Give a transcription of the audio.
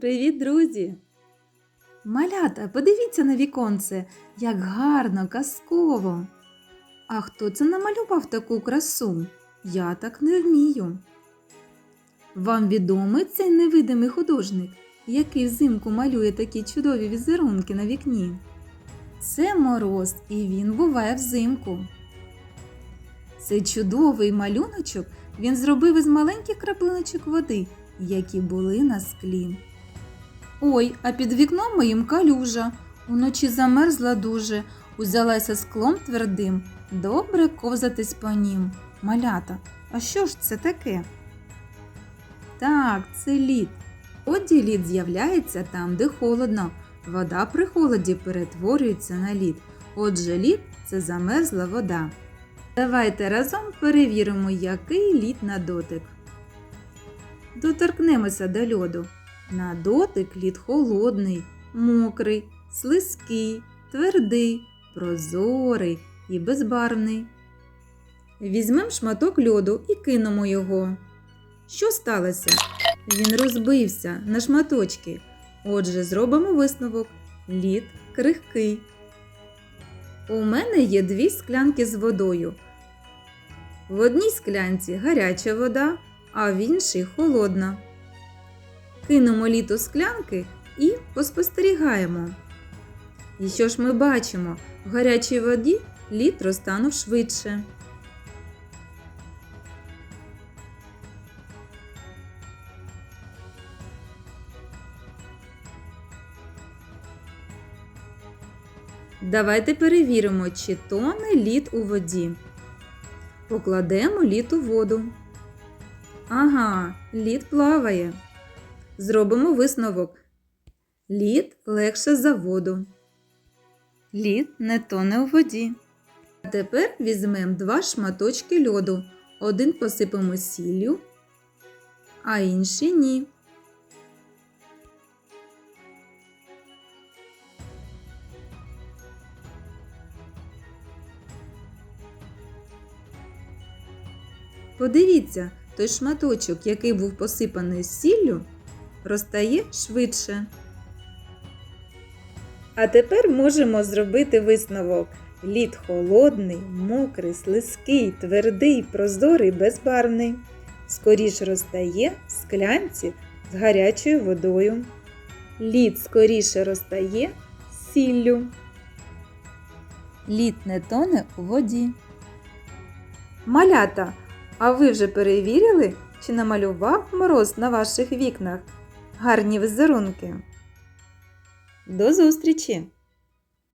Привіт, друзі! Малята, подивіться на віконце, як гарно, казково. А хто це намалював таку красу? Я так не вмію. Вам відомий цей невидимий художник, який взимку малює такі чудові візерунки на вікні? Це мороз, і він буває взимку. Цей чудовий малюночок він зробив із маленьких краплиночок води, які були на склі. Ой, а під вікном моїм калюжа. Уночі замерзла дуже, узялася склом твердим. Добре ковзатись по нім. Малята, а що ж це таке? Так, це лід. Отже, лід з'являється там, де холодно. Вода при холоді перетворюється на лід. Отже, лід це замерзла вода. Давайте разом перевіримо, який лід на дотик. Доторкнемося до льоду. На дотик лід холодний, мокрий, слизький, твердий, прозорий і безбарвний. Візьмемо шматок льоду і кинемо його. Що сталося? Він розбився на шматочки. Отже, зробимо висновок. Лід крихкий. У мене є дві склянки з водою. В одній склянці гаряча вода, а в іншій холодна. Кинемо лід у склянки і поспостерігаємо. І що ж ми бачимо? В гарячій воді лід розтанув швидше. Давайте перевіримо, чи тоне лід у воді. Покладемо лід у воду. Ага, лід плаває. Зробимо висновок. Лід легше за воду. Лід не тоне у воді. А тепер візьмемо два шматочки льоду. Один посипемо сіллю, а інший ні. Подивіться, той шматочок, який був посипаний сіллю, розтає швидше. А тепер можемо зробити висновок. Лід холодний, мокрий, слизький, твердий, прозорий, безбарвний. Скоріш розтає в склянці з гарячою водою. Лід скоріше розтає з сіллю. Лід не тоне у воді. Малята, а ви вже перевірили, чи намалював мороз на ваших вікнах гарні візерунки? До зустрічі!